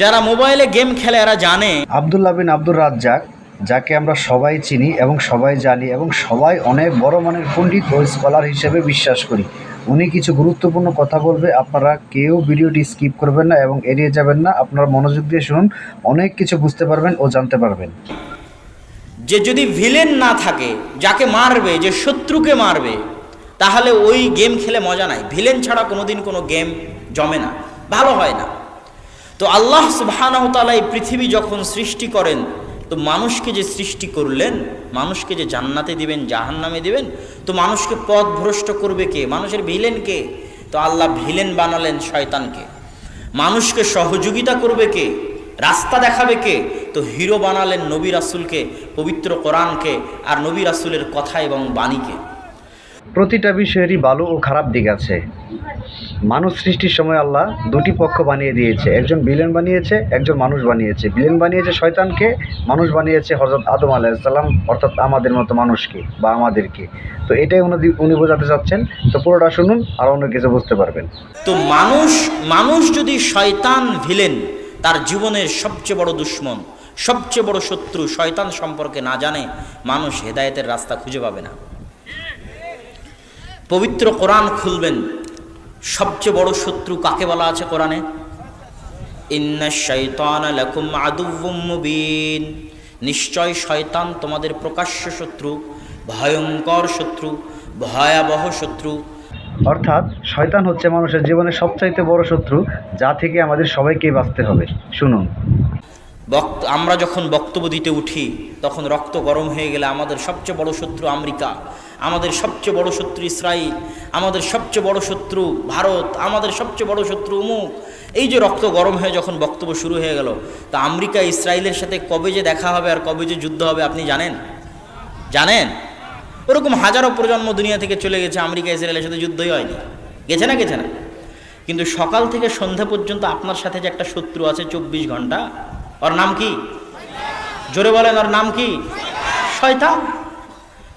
যারা মোবাইলে গেম খেলে এরা জানে। আবদুল্লাহ বিন আব্দুর রাজ্জাক যাকে আমরা সবাই চিনি এবং সবাই জানি এবং সবাই অনেক বড় মানের পণ্ডিত ও স্কলার হিসেবে বিশ্বাস করি। উনি কিছু গুরুত্বপূর্ণ কথা বলবে আপনারা কেউ ভিডিওটি স্কিপ করবেন না এবং এড়িয়ে যাবেন না। আপনারা মনোযোগ দিয়ে শুনুন অনেক কিছু বুঝতে পারবেন ও জানতে পারবেন। যে যদি ভিলেন না থাকে যাকে মারবে যে শত্রুকে মারবে তাহলে ওই গেম খেলে মজা নাই। ভিলেন ছাড়া কোনোদিন কোনো গেম জমে না। ভালো হয় না। তো আল্লাহ সুবহানাহু তাআলা এই পৃথিবী যখন সৃষ্টি করেন, তো মানুষকে যে সৃষ্টি করলেন, মানুষকে যে জান্নাতে দিবেন, জাহান্নামে দিবেন, তো মানুষকে পথ ভ্রষ্ট করবে কে? মানুষের ভিলেন কে? তো আল্লাহ ভিলেন বানালেন শয়তানকে। মানুষকে সহযোগিতা করবে কে? রাস্তা দেখাবে কে? তো হিরো বানালেন নবী রাসুলকে, পবিত্র কোরআনকে আর নবী রাসুলের কথা এবং বাণীকে। প্রতিটা বিষয়েরই ভালো ও খারাপ দিক আছে। মানুষ সৃষ্টির সময় আল্লাহ দুটি পক্ষ বানিয়ে দিয়েছে। একজন বিলেন বানিয়েছে, একজন মানুষ বানিয়েছে। বিলেন বানিয়েছে শয়তানকে, মানুষ বানিয়েছে হজরত আদম আলাইসাল্লাম অর্থাৎ আমাদের মতো মানুষকে বা আমাদেরকে। তো এটাই উনি উনি বোঝাতে চাচ্ছেন। তো পুরোটা শুনুন, আর অন্য কিছু বুঝতে পারবেন। তো মানুষ মানুষ যদি শয়তান ভিলেন তার জীবনের সবচেয়ে বড় দুশ্মন, সবচেয়ে বড় শত্রু শয়তান সম্পর্কে না জানে, মানুষ হেদায়েতের রাস্তা খুঁজে পাবে না। পবিত্র কোরআন খুলবেন। সবচেয়ে বড় শত্রু কাকে বলা আছে কোরআনে? মুবিন। নিশ্চয় শয়তান তোমাদের প্রকাশ্য শত্রু ভয়ঙ্কর শত্রু ভয়াবহ শত্রু। অর্থাৎ শয়তান হচ্ছে মানুষের জীবনের সবচাইতে বড় শত্রু যা থেকে আমাদের সবাইকেই বাঁচতে হবে। শুনুন। বক্ত আমরা যখন বক্তব্য দিতে উঠি তখন রক্ত গরম হয়ে গেলে আমাদের সবচেয়ে বড় শত্রু আমেরিকা। আমাদের সবচেয়ে বড় শত্রু ইসরায়েল আমাদের সবচেয়ে বড় শত্রু ভারত, আমাদের সবচেয়ে বড় শত্রু উমুক। এই যে রক্ত গরম হয়ে যখন বক্তব্য শুরু হয়ে গেল, তা আমেরিকা ইসরায়েলের সাথে কবে যে দেখা হবে আর কবে যে যুদ্ধ হবে আপনি জানেন? জানেন? ওরকম হাজারো প্রজন্ম দুনিয়া থেকে চলে গেছে, আমেরিকা ইসরায়েলের সাথে যুদ্ধই হয়নি। গেছে না গেছে না? কিন্তু সকাল থেকে সন্ধ্যা পর্যন্ত আপনার সাথে যে একটা শত্রু আছে চব্বিশ ঘণ্টা, ওর নাম কি? জোরে বলেন, ওর নাম কি? শয়তান?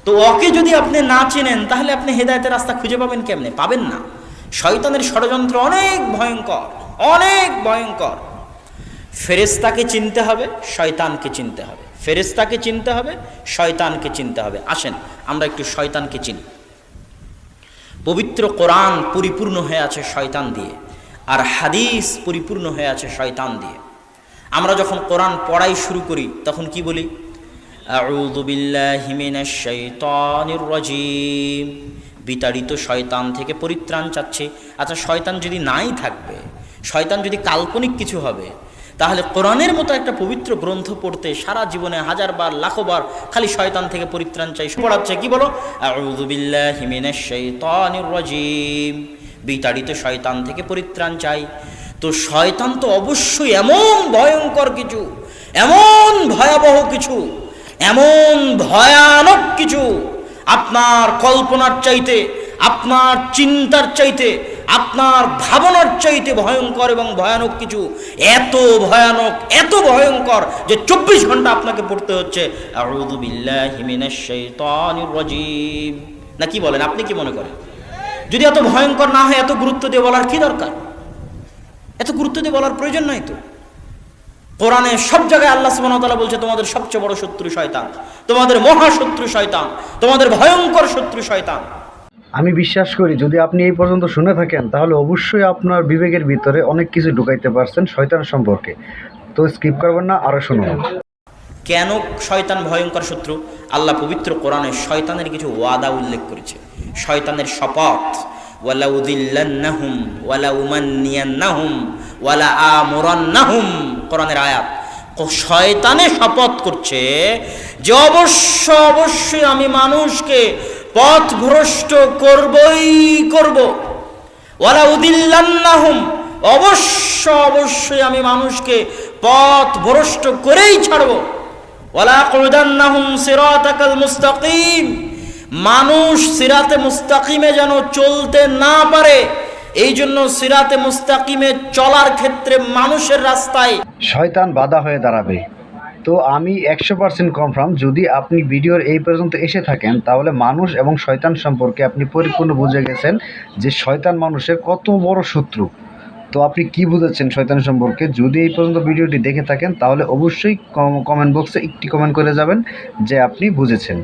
তো ওকে যদি আপনি না চেনেন, তাহলে আপনি হেদায়তের রাস্তা খুঁজে পাবেন কেমনে? পাবেন না। শয়তানের ষড়যন্ত্র অনেক ভয়ঙ্কর অনেক ভয়ঙ্কর। ফেরেস্তাকে চিনতে হবে, শয়তানকে চিনতে হবে। ফেরেস্তাকে চিনতে হবে, শয়তানকে চিনতে হবে। আসেন, আমরা একটু শয়তানকে চিনি। পবিত্র কোরআন পরিপূর্ণ হয়ে আছে শয়তান দিয়ে, আর হাদিস পরিপূর্ণ হয়ে আছে শয়তান দিয়ে। আমরা যখন কোরআন পড়াই শুরু করি, তখন কি বলি? আউযু বিল্লাহি মিনাশ শাইতানির রাজিম। বিতাড়িত শয়তান থেকে পরিত্রাণ চাচ্ছে। আচ্ছা শয়তান যদি নাই থাকবে, শয়তান যদি কাল্পনিক কিছু হবে, তাহলে কোরআনের মতো একটা পবিত্র গ্রন্থ পড়তে সারা জীবনে হাজার বার, লাখো বার খালি শয়তান থেকে পরিত্রাণ চাই পড়াচ্ছে কি বলো? রাজিম। বিতাড়িত শয়তান থেকে পরিত্রাণ চাই। তো শয়তান তো অবশ্যই এমন ভয়ঙ্কর কিছু, এমন ভয়াবহ কিছু এমন ভয়ানক কিছু আপনার কল্পনার চাইতে, আপনার চিন্তার চাইতে, আপনার ভাবনার চাইতে ভয়ঙ্কর এবং ভয়ানক কিছু, এত ভয়ানক, এত ভয়ঙ্কর যে চব্বিশ ঘণ্টা আপনাকে পড়তে হচ্ছে। না, কি বলেন, আপনি কি মনে করেন? যদি এত ভয়ঙ্কর না হয়, এত গুরুত্ব দিয়ে বলার কি দরকার? এত গুরুত্ব দিয়ে বলার প্রয়োজন নাই তো? কোরআনে সব জায়গায় আল্লাহ সুবহানাহু বলছে তোমাদের সবচেয়ে বড় শত্রু শয়তান তোমাদের মহাশত্রু শয়তান তোমাদের ভয়ঙ্কর শত্রু শয়তান। আমি বিশ্বাস করি যদি আপনি এই পর্যন্ত শুনে থাকেন তাহলে অবশ্যই আপনার বিবেকের ভিতরে অনেক কিছু ঢুকাইতে পারছেন শয়তান সম্পর্কে। তো স্কিপ করবেন না আরও শুনুন। কেন শয়তান ভয়ঙ্কর শত্রু? আল্লাহ পবিত্র কোরআনে শয়তানের কিছু ওয়াদা উল্লেখ করেছে। শয়তানের শপথ ওয়ালা উদিল্লান্নাহুম ওয়ালা উমান্নিয়ান্নাহুম ওয়ালা আমুরান্নাহুম কোরআনের আয়াত। শয়তানে শপথ করছে যে অবশ্য, অবশ্যই আমি মানুষকে পথ ভ্রষ্ট করবই করব। ওয়ালা উদিল্লান্নাহুম, অবশ্য, অবশ্যই আমি মানুষকে পথ ভ্রষ্ট করেই ছাড়ব। ওয়ালা কুদান্নাহুম সিরাতাকাল মুস্তাকিম, মানুষ সিরাতে মুস্তাকিমে যেন চলতে না পারে এই জন্য সিরাতে মুস্তাকিমে চলার ক্ষেত্রে মানুষের রাস্তায় শয়তান বাধা হয়ে দাঁড়াবে। তো আমি একশো পার্সেন্ট কনফার্ম যদি আপনি ভিডিওর এই পর্যন্ত এসে থাকেন, তাহলে মানুষ এবং শয়তান সম্পর্কে আপনি পরিপূর্ণ বুঝে গেছেন যে শয়তান মানুষের কত বড় শত্রু। তো আপনি কি বুঝেছেন শয়তান সম্পর্কে? যদি এই পর্যন্ত ভিডিওটি দেখে থাকেন, তাহলে অবশ্যই কমেন্ট বক্সে একটি কমেন্ট করে যাবেন যে আপনি বুঝেছেন।